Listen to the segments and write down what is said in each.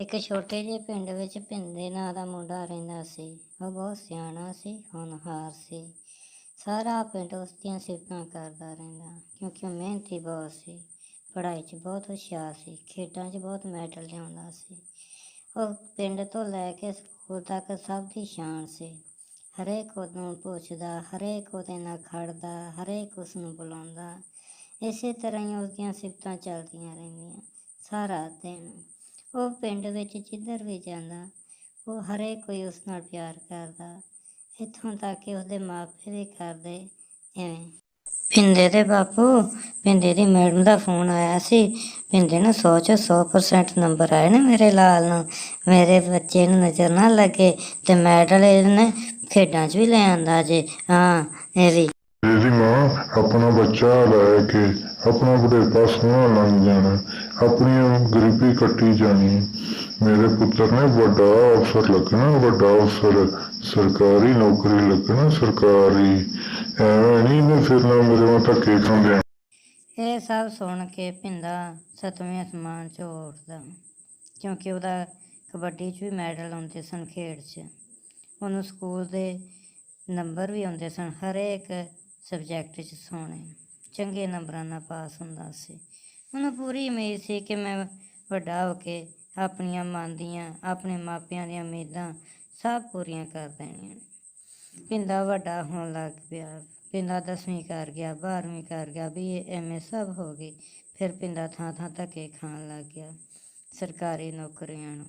ਇੱਕ ਛੋਟੇ ਜਿਹੇ ਪਿੰਡ ਵਿੱਚ ਪਿੰਦੇ ਨਾਂ ਦਾ ਮੁੰਡਾ ਰਹਿੰਦਾ ਸੀ। ਉਹ ਬਹੁਤ ਸਿਆਣਾ ਸੀ, ਹੋਣਹਾਰ ਸੀ। ਸਾਰਾ ਪਿੰਡ ਉਸ ਦੀਆਂ ਸਿਫਤਾਂ ਕਰਦਾ ਰਹਿੰਦਾ, ਕਿਉਂਕਿ ਉਹ ਮਿਹਨਤੀ ਬਹੁਤ ਸੀ। ਪੜ੍ਹਾਈ 'ਚ ਬਹੁਤ ਹੁਸ਼ਿਆਰ ਸੀ, ਖੇਡਾਂ 'ਚ ਬਹੁਤ ਮੈਡਲ ਲਿਆਉਂਦਾ ਸੀ। ਉਹ ਪਿੰਡ ਤੋਂ ਲੈ ਕੇ ਸਕੂਲ ਤੱਕ ਸਭ ਦੀ ਸ਼ਾਨ ਸੀ। ਹਰੇਕ ਉਹਨੂੰ ਪੁੱਛਦਾ, ਹਰੇਕ ਉਹਦੇ ਨਾਲ ਖੜਦਾ, ਹਰੇਕ ਉਸ ਨੂੰ ਬੁਲਾਉਂਦਾ। ਇਸੇ ਤਰ੍ਹਾਂ ਹੀ ਉਸ ਦੀਆਂ ਸਿਫਤਾਂ ਚੱਲਦੀਆਂ ਰਹਿੰਦੀਆਂ, ਸਾਰਾ ਦਿਨ। ਉਹ ਪਿੰਡ ਵਿੱਚ ਜਿੱਧਰ ਵੀ ਜਾਂਦਾ, ਉਹ ਹਰੇਕ ਕੋਈ ਉਸ ਨਾਲ ਪਿਆਰ ਕਰਦਾ, ਇੱਥੋਂ ਤੱਕ ਕਿ ਉਸਦੇ ਮਾਪੇ ਵੀ ਕਰਦੇ ਐਵੇਂ। ਪਿੰਦੇ ਦੇ ਬਾਪੂ ਪਿੰਦੇ ਦੀ ਮੈਡਮ ਦਾ ਫੋਨ ਆਇਆ ਸੀ ਪਿੰਦੇ ਨੂੰ 100 ਚੋਂ 100% ਨੰਬਰ ਆਏ ਨੇ ਮੇਰੇ ਲਾਲ ਨੂੰ। ਮੇਰੇ ਬੱਚੇ ਨੂੰ ਨਜ਼ਰ ਨਾ ਲੱਗੇ ਤੇ ਮੈਡਲ ਇਹਨੇ ਖੇਡਾਂ 'ਚ ਵੀ ਲੈ ਆਂਦਾ ਜੇ। ਹਾਂ, ਇਹ ਵੀ। ਇਹਦੀ ਮਾਂ, ਆਪਣਾ ਬੱਚਾ ਲੈ ਕੇ ਆਪਣਾ ਬੁਢੇਪਾ ਸੋਹਣਾ ਲੰਘ ਜਾਣਾ। ਆਪਣੀ ਗਰੀਬੀ ਕੱਟੀ ਜਾਣੀ। ਮੇਰੇ ਪੁੱਤਰ ਨੇ ਵੱਡਾ ਅਫਸਰ ਲੱਗਣਾ, ਵੱਡਾ ਅਫਸਰ ਸਰਕਾਰੀ ਨੌਕਰੀ ਲੱਗਣਾ, ਸਰਕਾਰੀ। ਐਵੇਂ ਨਹੀਂ ਨੇ ਫਿਰਨਾ ਮੇਰੇ ਨਾਲ ਧੱਕੇ ਖਾਂਦੇ। ਇਹ ਸਭ ਸੁਣ ਕੇ ਪਿੰਦਾ ਸਤਵੇਂ ਅਸਮਾਨ 'ਚ ਉੱਠਦਾ, ਕਿਉਂਕਿ ਉਹਦਾ ਕਬੱਡੀ 'ਚ ਵੀ ਮੈਡਲ ਆਉਂਦੇ ਸਨ ਖੇਡ 'ਚ। ਉਹਨੂੰ ਸਕੂਲ ਦੇ ਨੰਬਰ ਵੀ ਆਉਂਦੇ ਸਨ, ਹਰੇਕ ਸਬਜੈਕਟ 'ਚ ਸੋਹਣੇ, ਚੰਗੇ ਨੰਬਰਾਂ ਨਾਲ ਪਾਸ ਹੁੰਦਾ ਸੀ। ਉਹਨੂੰ ਪੂਰੀ ਉਮੀਦ ਸੀ ਕਿ ਮੈਂ ਵੱਡਾ ਹੋ ਕੇ ਆਪਣੀਆਂ ਮਨ ਦੀਆਂ, ਆਪਣੇ ਮਾਪਿਆਂ ਦੀਆਂ ਉਮੀਦਾਂ ਸਭ ਪੂਰੀਆਂ ਕਰ ਦੇਣੀਆਂ ਨੇ। ਪਿੰਦਾ ਵੱਡਾ ਹੋਣ ਲੱਗ ਪਿਆ। ਪਿੰਦਾ ਦਸਵੀਂ ਕਰ ਗਿਆ, ਬਾਰਵੀਂ ਕਰ ਗਿਆ ਵੀ ਐਮਏ ਸਭ ਹੋ ਗਈ ਫਿਰ ਪਿੰਦਾ ਥਾਂ ਥਾਂ ਧੱਕੇ ਖਾਣ ਲੱਗ ਗਿਆ, ਸਰਕਾਰੀ ਨੌਕਰੀਆਂ ਨੂੰ।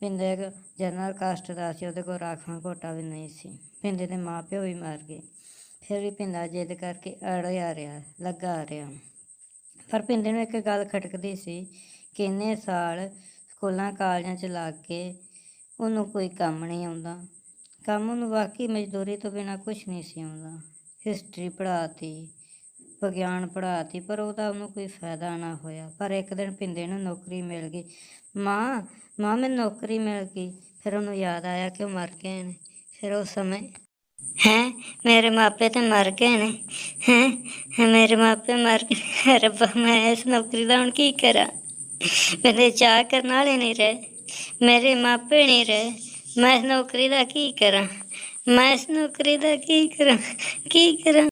ਪਿੰਦੇ ਜਨਰਲ ਕਾਸਟ ਦਾ ਸੀ, ਉਹਦੇ ਕੋਲ ਰਾਖਾਂ ਘੋਟਾ ਵੀ ਨਹੀਂ ਸੀ। ਪਿੰਦੇ ਦੇ ਮਾਪਿਓ ਵੀ ਮਰ ਗਏ। ਫਿਰ ਵੀ ਪਿੰਦਾ ਜਿੱਦ ਕਰਕੇ ਅੜਿਆ ਰਿਹਾ, ਲੱਗਾ ਰਿਹਾ। ਪਰ ਪਿੰਦੇ ਨੂੰ ਇੱਕ ਗੱਲ ਖਟਕਦੀ ਸੀ ਕਿ ਇੰਨੇ ਸਾਲ ਸਕੂਲਾਂ, ਕਾਲਜਾਂ 'ਚ ਲੱਗ ਕੇ ਉਹਨੂੰ ਕੋਈ ਕੰਮ ਨਹੀਂ ਆਉਂਦਾ। ਕੰਮ ਉਹਨੂੰ ਵਾਕਈ ਮਜ਼ਦੂਰੀ ਤੋਂ ਬਿਨਾ ਕੁਝ ਨਹੀਂ ਸੀ ਆਉਂਦਾ। ਹਿਸਟਰੀ ਪੜ੍ਹਾਤੀ, ਵਿਗਿਆਨ ਪੜ੍ਹਾਤੀ, ਪਰ ਉਹਦਾ ਉਹਨੂੰ ਕੋਈ ਫਾਇਦਾ ਨਾ ਹੋਇਆ। ਪਰ ਇੱਕ ਦਿਨ ਪਿੰਦੇ ਨੂੰ ਨੌਕਰੀ ਮਿਲ ਗਈ। ਮਾਂ ਮਾਂ ਮੈਨੂੰ ਨੌਕਰੀ ਮਿਲ ਗਈ। ਫਿਰ ਉਹਨੂੰ ਯਾਦ ਆਇਆ ਕਿ ਉਹ ਮਰ ਗਏ ਨੇ। ਫਿਰ ਉਸ ਸਮੇਂ ਹੈ? ਮੇਰੇ ਮਾਪੇ ਤੇ ਮਰ ਗਏ ਨੇ। ਹੈ? ਮੇਰੇ ਮਾਪੇ ਮਰ ਗਏ ਰੱਬਾ, ਮੈਂ ਇਸ ਨੌਕਰੀ ਦਾ ਹੁਣ ਕੀ ਕਰਾਂ? ਮੇਰੇ ਚਾਹ ਕਰਨ ਵਾਲੇ ਨਹੀਂ ਰਹੇ। ਮੇਰੇ ਮਾਪੇ ਨਹੀਂ ਰਹੇ। ਮੈਂ ਇਸ ਨੌਕਰੀ ਦਾ ਕੀ ਕਰਾਂ? ਮੈਂ ਇਸ ਨੌਕਰੀ ਦਾ ਕੀ ਕਰਾਂ? ਕੀ ਕਰਾਂ?